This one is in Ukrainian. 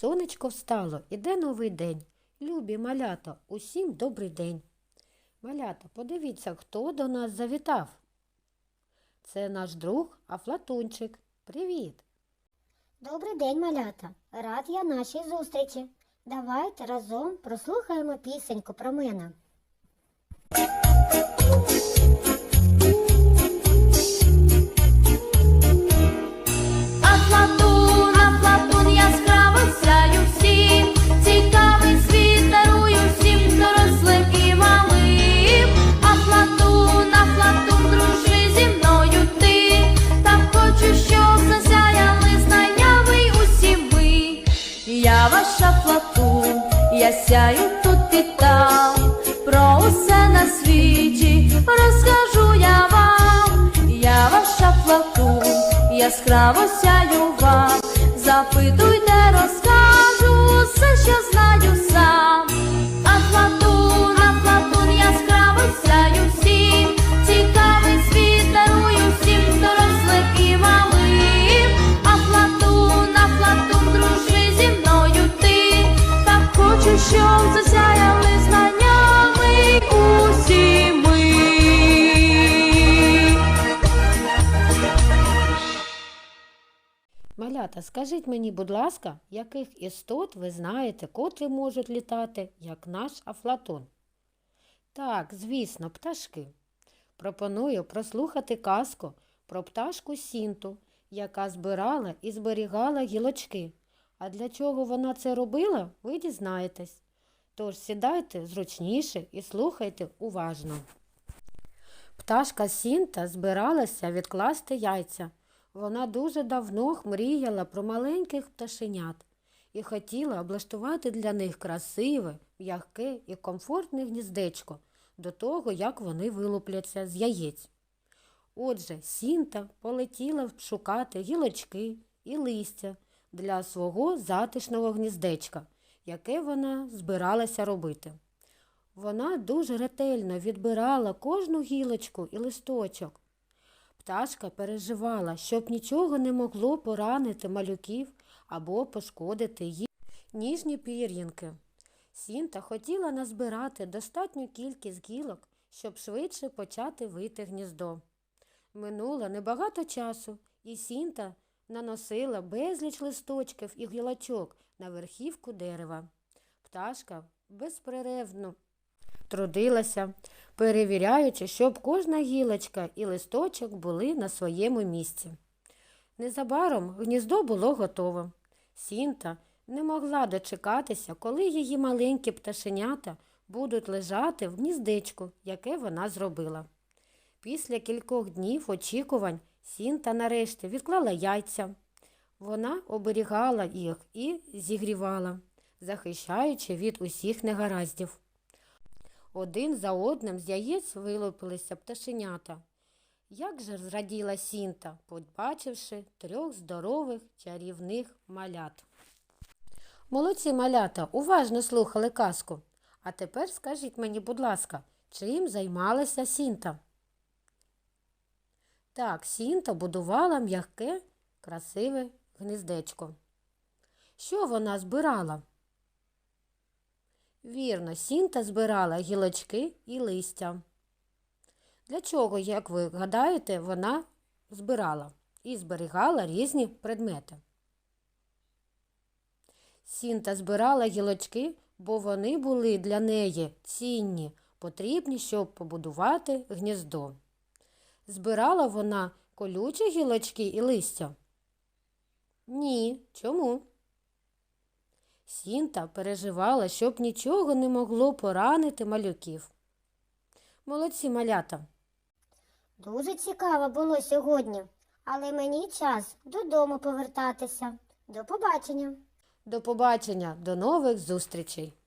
сонечко встало, іде новий день. Любі малята, усім добрий день. Малята, подивіться, хто до нас завітав. Це наш друг Афлатунчик. Привіт! Добрий день, малята! Рад я нашій зустрічі. Давайте разом прослухаємо пісеньку про мене. Я сяю тут і там, про усе на світі розкажу я вам. Я ваша плату, яскраво сяю вам, запитуйте, розкажу все, що знаю щоб засяяли знаннями усі ми. Малята, скажіть мені, будь ласка, яких істот ви знаєте, котрі можуть літати, як наш Афлатон? Так, звісно, пташки. Пропоную прослухати казку про пташку Сінту, яка збирала і зберігала гілочки. А для чого вона це робила, ви дізнаєтесь. Тож сідайте зручніше і слухайте уважно. Пташка Сінта збиралася відкласти яйця. Вона дуже давно мріяла про маленьких пташенят і хотіла облаштувати для них красиве, м'яке і комфортне гніздечко до того, як вони вилупляться з яєць. Отже, Сінта полетіла шукати гілочки і листя для свого затишного гніздечка, яке вона збиралася робити. Вона дуже ретельно відбирала кожну гілочку і листочок. Пташка переживала, щоб нічого не могло поранити малюків або пошкодити їх ніжні пір'їнки. Сінта хотіла назбирати достатню кількість гілок, щоб швидше почати вити гніздо. Минуло небагато часу, і Сінта наносила безліч листочків і гілочок на верхівку дерева. Пташка безперервно трудилася, перевіряючи, щоб кожна гілочка і листочок були на своєму місці. Незабаром гніздо було готово. Сінта не могла дочекатися, коли її маленькі пташенята будуть лежати в гніздечку, яке вона зробила. Після кількох днів очікувань Сінта нарешті відклала яйця. Вона оберігала їх і зігрівала, захищаючи від усіх негараздів. Один за одним з яєць вилупилися пташенята. Як же зраділа Сінта, побачивши трьох здорових чарівних малят. Молодці малята, уважно слухали казку. А тепер скажіть мені, будь ласка, чим займалася Сінта? Так, Сінта будувала м'яке, красиве гнездечко. Що вона збирала? Вірно, Сінта збирала гілочки і листя. Для чого, як ви гадаєте, вона збирала і зберігала різні предмети. Сінта збирала гілочки, бо вони були для неї цінні, потрібні, щоб побудувати гніздо. Збирала вона колючі гілочки і листя? Ні. Чому? Сінта переживала, щоб нічого не могло поранити малюків. Молодці малята. Дуже цікаво було сьогодні, але мені час додому повертатися. До побачення! До побачення, до нових зустрічей!